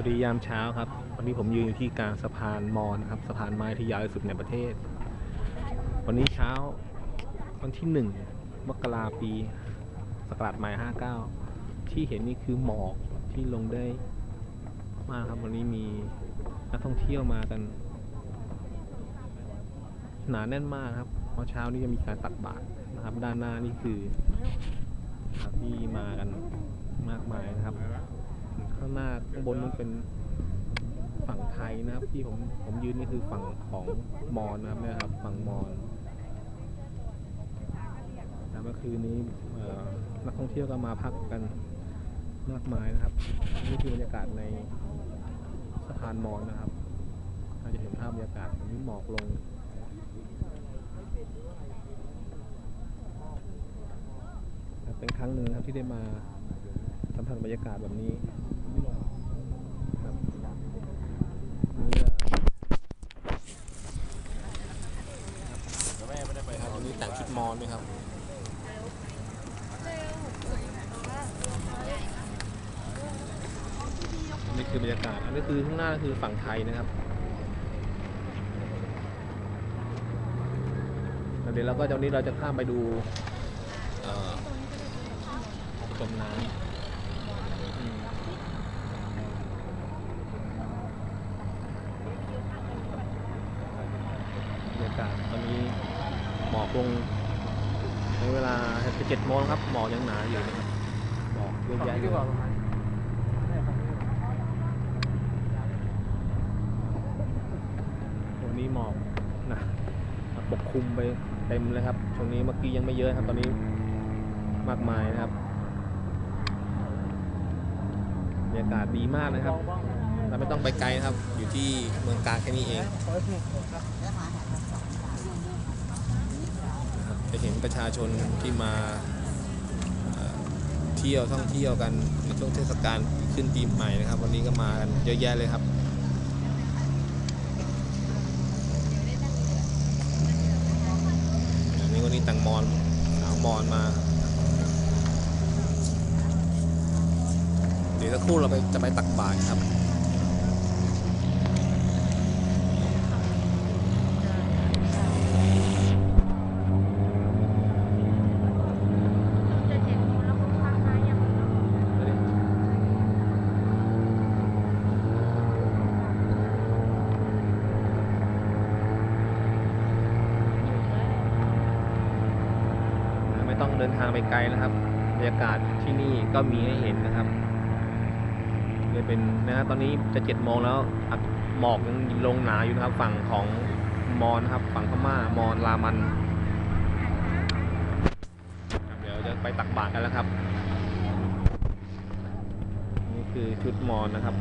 วัสดียามเช้าครับ วันนี้ผมยืนอยู่ที่กลางสะพานมอนครับสะพานไม้ที่ยาวที่สุดในประเทศ วันนี้เช้าวันที่หนึ่งมกราปีสกราชใหม่ห้าเก้าที่เห็นนี่คือหมอกที่ลงได้มากครับวันนี้มีนักท่องเที่ยวมากันหนาแน่นมากครับเพราะเช้านี้จะมีการตักบาตรนะครับ ด้านหน้านี่คือที่มากันมากมายนะครับ ข้างหน้าข้างบนนั้นเป็นฝั่งไทยนะครับ ที่ผมผมยืนนี่คือฝั่งของมอญนะครับนี่ยครับ ฝั่งมอญแล้วเมื่อคืนนี้นักท่องเที่ยวก็มาพักกันมากมายนะครับ นี่คือบรรยากาศในสะพานมอญนะครับถ้าจะเห็นภาพบรรยากาศนี้หมอกลงเป็นครั้งหนึ่งครับที่ได้มาสัมผัสบรรยากาศแบบนี้ครับนี่ก็แม่ไม่ได้ไปครับวันนี้แต่งชุด มอญด้วยครับ นี่คือบรรยากาศ อันนี้คือข้างหน้าคือฝั่งไทยนะครับเดี๋ยวเราก็จะวันนี้เราจะข้ามไปดูเอ่อจมน้ำบรรยากาศตอนนี้หมอกลง ในเวลาจะเจ็ดโมงครับหมอกยังหนาอยู่นะครับหมอกเยอะแยะอยู่ตรงนี้หมอกนะปกคลุมไปเต็มเลยครับช่วงนี้เมื่อกี้ยังไม่เยอะครับตอนนี้มากมายนะครับบรรยากาศดีมากนะครับ เราไม่ต้องไปไกลนะครับ อยู่ที่เมืองกาญแค่นี้เองนะครับ จะเห็นประชาชนที่มาเที่ยวท่องเที่ยวกันในช่วงเทศกาลขึ้นปีใหม่นะครับ วันนี้ก็มากันเยอะแยะเลยครับอันนี้วันนี้ตังมอนสาวมอนมาเดี๋ยวสักครู่เราไปจะไปตักบาตรครับ จะเจ็บมือแล้วก็พักมาอย่าง ไม่ ต้องเดินทางไปไกลนะครับบรรยากาศที่นี่ก็มีให้เห็นนะครับเลยเป็นนะฮะตอนนี้จะเจ็ดโมงแล้วหมอกยังลงหนาอยู่นะครับ ฝั่งของมอญนะครับ ฝั่งพม่ามอญรามันเดี๋ยวจะไปตักบาตรกันแล้วครับ นี่คือชุดมอญนะครับ